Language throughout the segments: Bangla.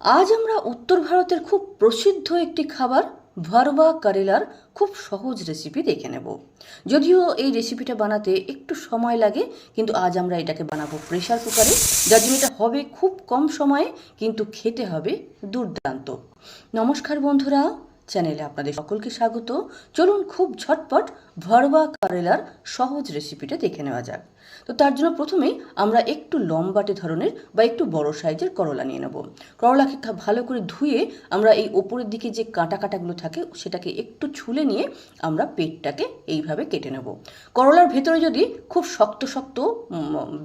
আজ আমরা উত্তর ভারতের খুব প্রসিদ্ধ একটি খাবার ভারবা কারেলার খুব সহজ রেসিপি দেখে নেব। যদিও এই রেসিপিটা বানাতে একটু সময় লাগে, কিন্তু আজ আমরা এটাকে বানাবো প্রেশার কুকারে যার জন্য এটা হবে খুব কম সময়ে, কিন্তু খেতে হবে দুর্দান্ত। নমস্কার বন্ধুরা চ্যানেলে আপনাদের সকলকে স্বাগত। চলুন খুব ঝটপট ভরবা কারেলার সহজ রেসিপিটা দেখে নেওয়া যাক। তো তার জন্য প্রথমেই আমরা একটু লম্বাটে ধরনের বা একটু বড় সাইজের করলা নিয়ে নেব। করলাকে ভালো করে ধুয়ে আমরা এই ওপরের দিকে যে কাঁটা কাঁটাগুলো থাকে, সেটাকে একটু ছুলে নিয়ে আমরা পেটটাকে এইভাবে কেটে নেব। করলার ভেতরে যদি খুব শক্ত শক্ত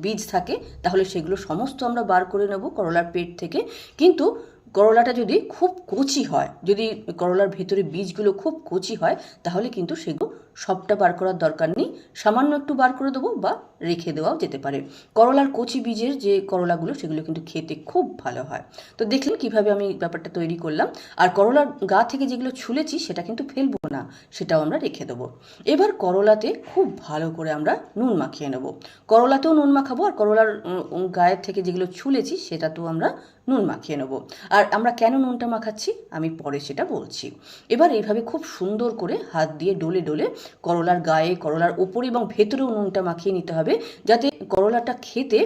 বীজ থাকে, তাহলে সেগুলো সমস্ত আমরা বার করে নেব করলার পেট থেকে। কিন্তু করলাটা যদি খুব কচি হয়, যদি করলার ভেতরে বীজগুলো খুব কচি হয়, তাহলে কিন্তু সেগুলো সবটা বার করার দরকার নেই। সামান্য একটু বার করে দেবো বা রেখে দেওয়াও যেতে পারে। করলার কচি বীজের যে করলাগুলো, সেগুলো কিন্তু খেতে খুব ভালো হয়। তো দেখলেন কীভাবে আমি ব্যাপারটা তৈরি করলাম। আর করলার গা থেকে যেগুলো ছুলেছি, সেটা কিন্তু ফেলব না, সেটাও আমরা রেখে দেবো। এবার করলাতে খুব ভালো করে আমরা নুন মাখিয়ে নেব। করলাতেও নুন মাখাবো, আর করলার গায়ের থেকে যেগুলো ছুলেছি, সেটাতেও আমরা নুন মাখিয়ে নেব। আর আমরা কেন নুনটা মাখাচ্ছি, আমি পরে সেটা বলছি। এবার এইভাবে খুব সুন্দর করে হাত দিয়ে ডলে ডলে করলার গায়ে, করলার ওপরে এবং ভেতরেও নুনটা মাখিয়ে নিতে হবে যাতে করলাটা খেতে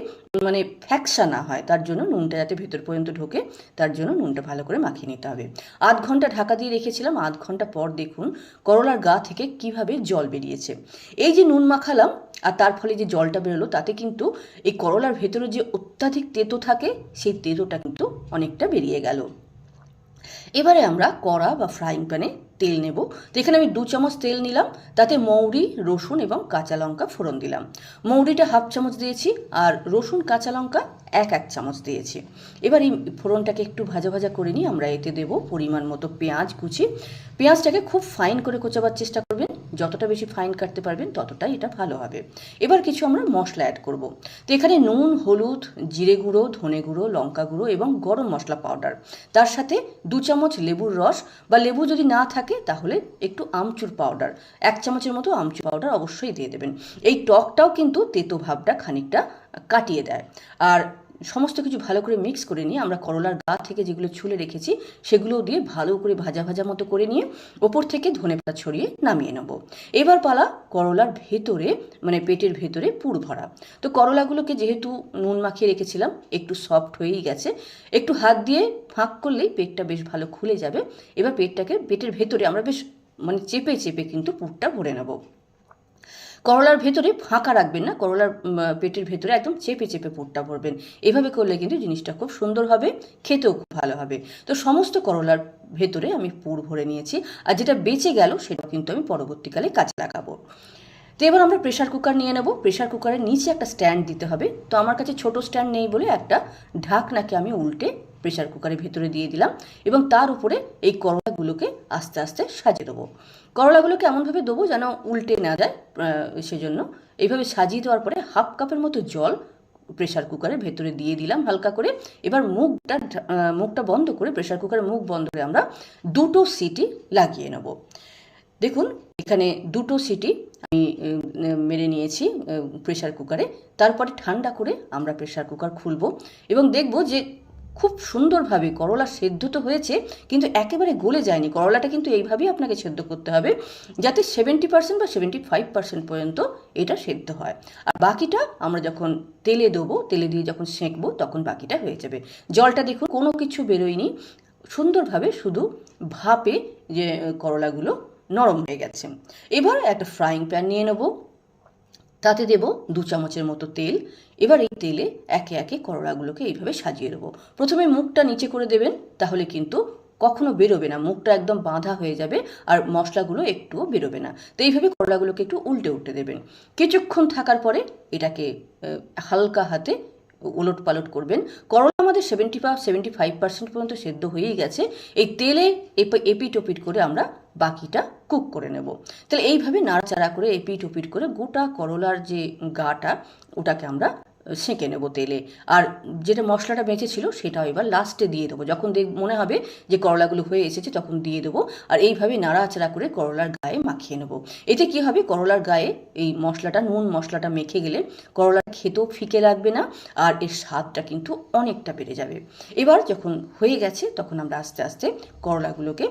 মানে ফ্যাকসা না হয়। তার জন্য নুনটা যাতে ভেতর পর্যন্ত ঢোকে, তার জন্য নুনটা ভালো করে মাখিয়ে নিতে হবে। আধ ঘণ্টা ঢাকা দিয়ে রেখেছিলাম, আধ ঘণ্টা পর দেখুন করলার গা থেকে কীভাবে জল বেরিয়েছে। এই যে নুন মাখালাম আর তার ফলে যে জলটা বেরোলো, তাতে কিন্তু এই করলার ভেতরে যে অত্যাধিক তেতো থাকে, সেই তেতোটা কিন্তু অনেকটা বেরিয়ে গেল। এবারে আমরা কড়া বা ফ্রাইং প্যানে তেল নেব। তো এখানে আমি দু চামচ তেল নিলাম, তাতে মৌরি, রসুন এবং কাঁচা লঙ্কা ফোড়ন দিলাম। মৌরিটা হাফ চামচ দিয়েছি আর রসুন, কাঁচা লঙ্কা এক এক চামচ দিয়েছি। এবার এই ফোড়নটাকে একটু ভাজা ভাজা করে নিয়ে আমরা এতে দেব পরিমাণ মতো পেঁয়াজ কুচি। পেঁয়াজটাকে খুব ফাইন করে কোচাবার চেষ্টা করবেন। যতটা বেশি ফাইন কাটতে পারবেন, ততটাই এটা ভালো হবে। এবার কিছু আমরা মশলা অ্যাড করব। তো এখানে নুন, হলুদ, জিরে গুঁড়ো, ধনে গুঁড়ো, লঙ্কা গুঁড়ো এবং গরম মশলা পাউডার তার সাথে দু চামচ লেবুর রস বা লেবু যদি না থাকে, তাহলে একটু আমচুর পাউডার এক চামচের মতো আমচুর পাউডার অবশ্যই দিয়ে দেবেন। এই টকটাও কিন্তু তেতো ভাবটা খানিকটা কাটিয়ে দেয়। আর সমস্ত কিছু ভালো করে মিক্স করে নিয়ে আমরা করলার গা থেকে যেগুলো ছুলে রেখেছি, সেগুলোও দিয়ে ভালো করে ভাজা ভাজা মতো করে নিয়ে ওপর থেকে ধনে পাতা ছড়িয়ে নামিয়ে নেব। এবার পালা করলার ভেতরে মানে পেটের ভেতরে পুর ভরা। তো করলাগুলোকে যেহেতু নুন মাখিয়ে রেখেছিলাম, একটু সফট হয়েই গেছে, একটু হাত দিয়ে ফাঁক করলেই পেটটা বেশ ভালো খুলে যাবে। এবার পেটটাকে, পেটের ভেতরে আমরা বেশ মানে চেপে চেপে কিন্তু পুরটা ভরে নেব। করলার ভেতরে ফাঁকা রাখবেন না, করলার পেটের ভেতরে একদম চেপে চেপে পুরটা ভরবেন। এভাবে করলে কিন্তু জিনিসটা খুব সুন্দর হবে, খেতেও খুব ভালো হবে। তো সমস্ত করলার ভেতরে আমি পুর ভরে নিয়েছি, আর যেটা বেঁচে গেল সেটাও কিন্তু আমি পরবর্তীকালে কাজে লাগাবো। তো এবার আমরা প্রেশার কুকার নিয়ে নেব। প্রেশার কুকারের নিচে একটা স্ট্যান্ড দিতে হবে। তো আমার কাছে ছোট স্ট্যান্ড নেই বলে একটা ঢাকনাকে আমি উল্টে প্রেশার কুকারের ভেতরে দিয়ে দিলাম এবং তার উপরে এই করলাগুলোকে আস্তে আস্তে সাজিয়ে দেবো। করলাগুলোকে এমনভাবে দেবো যেন উল্টে না যায় সেজন্য। এইভাবে সাজিয়ে দেওয়ার পরে হাফ কাপের মতো জল প্রেশার কুকারের ভেতরে দিয়ে দিলাম হালকা করে। এবার মুখটা মুখটা বন্ধ করে প্রেশার কুকারের মুখ বন্ধ করে আমরা দুটো সিটি লাগিয়ে নেব। দেখুন, এখানে দুটো সিটি আমি মেরে নিয়েছি প্রেশার কুকারে তারপরে ঠান্ডা করে আমরা প্রেশার কুকার খুলব এবং দেখব যে খুব সুন্দরভাবে করলা সেদ্ধ তো হয়েছে, কিন্তু একেবারে গলে যায়নি। করলাটা কিন্তু এইভাবেই আপনাকে সেদ্ধ করতে হবে, যাতে সেভেন্টি পার্সেন্ট বা সেভেন্টি ফাইভ পার্সেন্ট পর্যন্ত এটা সেদ্ধ হয়। আর বাকিটা আমরা যখন তেলে দেবো, তেলে দিয়ে যখন সেঁকবো, তখন বাকিটা হয়ে যাবে। জলটা দেখুন, কোনো কিছু বেরোয়নি। সুন্দরভাবে শুধু ভাপে যে, করলাগুলো নরম হয়ে গেছে। এবার একটা ফ্রাইং প্যান নিয়ে নেব। তাতে দেব দু চামচের মতো তেল। এবার এই তেলে একে একে করলাগুলোকে এইভাবে সাজিয়ে দেবো। প্রথমে মুখটা নিচে করে দেবেন, তাহলে কিন্তু কখনো বেরোবে না। মুখটা একদম বাঁধা হয়ে যাবে আর মশলাগুলো একটুও বেরোবে না। তো এইভাবে করলাগুলোকে একটু উল্টে উল্টে দেবেন। কিছুক্ষণ থাকার পরে এটাকে হালকা হাতে উলট পালট করবেন। করলা আমাদের সেভেন্টি বা সেভেন্টি ফাইভ পার্সেন্ট পর্যন্ত সেদ্ধ হয়েই গেছে। এই তেলে এপ- এপিট ওপিট করে আমরা বাকিটা কুক করে নেব। তাহলে এইভাবে নাড়াচাড়া করে এপিট ওপিট করে গোটা করলার যে গাটা, ওটাকে আমরা সেঁকে নেব তেলে। আর যেটা মশলাটা বেঁচে ছিল সেটাও এবার লাস্টে দিয়ে দেবো। যখন দেখ, মনে হবে যে করলাগুলো হয়ে এসেছে, তখন দিয়ে দেবো। আর এইভাবে নাড়াচাড়া করে করলার গায়ে মাখিয়ে নেব। এতে কি হবে? করলার গায়ে এই মশলাটা, নুন মশলাটা মেখে গেলে করলার খেতেও ফিকে লাগবে না, আর এর স্বাদটা কিন্তু অনেকটা বেড়ে যাবে। এবার যখন হয়ে গেছে, তখন আমরা আস্তে আস্তে করলাগুলোকে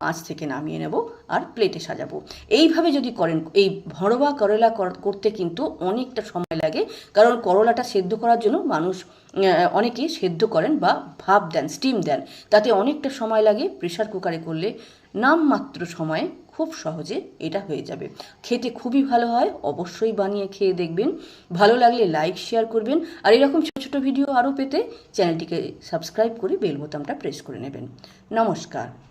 আঁচ থেকে নামিয়ে নেব আর প্লেটে সাজাবো। এইভাবে যদি করেন এই ভরবা করলা কর- করতে কিন্তু অনেকটা সময় লাগে কারণ করলাটা সেদ্ধ করার জন্য মানুষ আহ, অনেকেই সেদ্ধ করেন বা ভাপ দেন স্টিম দেন। তাতে অনেকটা সময় লাগে প্রেশার কুকারে করলে নামমাত্র সময়ে খুব সহজে এটা হয়ে যাবে। খেতে খুবই ভালো হয় অবশ্যই বানিয়ে খেয়ে দেখবেন। ভালো লাগলে লাইক শেয়ার করবেন। আর এরকম ছোট ছোটো ভিডিও আরও পেতে চ্যানেলটিকে সাবস্ক্রাইব করে বেল বোতামটা প্রেস করে নেবেন। নমস্কার।